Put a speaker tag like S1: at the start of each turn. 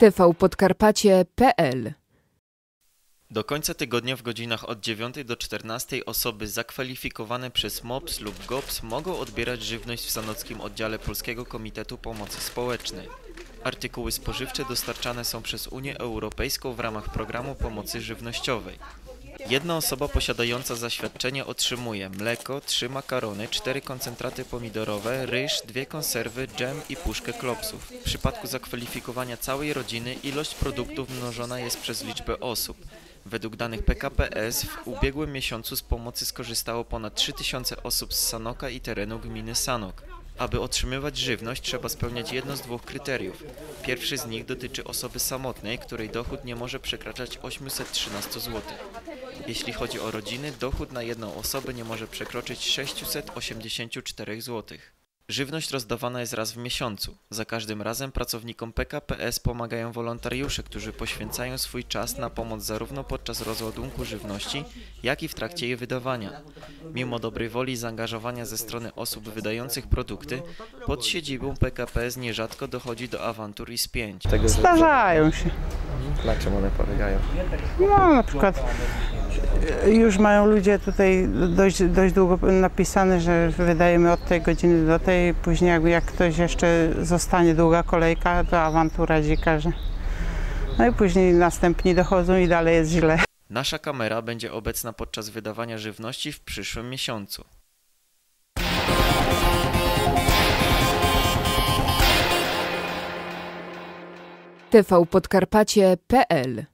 S1: tvpodkarpacie.pl
S2: Do końca tygodnia w godzinach od 9 do 14 osoby zakwalifikowane przez MOPS lub GOPS mogą odbierać żywność w Sanockim Oddziale Polskiego Komitetu Pomocy Społecznej. Artykuły spożywcze dostarczane są przez Unię Europejską w ramach programu pomocy żywnościowej. Jedna osoba posiadająca zaświadczenie otrzymuje mleko, trzy makarony, cztery koncentraty pomidorowe, ryż, dwie konserwy, dżem i puszkę klopsów. W przypadku zakwalifikowania całej rodziny ilość produktów mnożona jest przez liczbę osób. Według danych PKPS w ubiegłym miesiącu z pomocy skorzystało ponad 3000 osób z Sanoka i terenu gminy Sanok. Aby otrzymywać żywność trzeba spełniać jedno z dwóch kryteriów. Pierwszy z nich dotyczy osoby samotnej, której dochód nie może przekraczać 813 zł. Jeśli chodzi o rodziny, dochód na jedną osobę nie może przekroczyć 684 zł. Żywność rozdawana jest raz w miesiącu. Za każdym razem pracownikom PKPS pomagają wolontariusze, którzy poświęcają swój czas na pomoc zarówno podczas rozładunku żywności, jak i w trakcie jej wydawania. Mimo dobrej woli i zaangażowania ze strony osób wydających produkty, pod siedzibą PKPS nierzadko dochodzi do awantur i spięć.
S3: Zdarzają się.
S4: na czym one polegają?
S3: No na przykład już mają ludzie tutaj dość, dość długo napisane, że wydajemy od tej godziny do tej, później jak, jak ktoś jeszcze zostanie długa kolejka, to awantura dzika, że... No i później następni dochodzą i dalej jest źle.
S2: Nasza kamera będzie obecna podczas wydawania żywności w przyszłym miesiącu.
S1: tvpodkarpacie.pl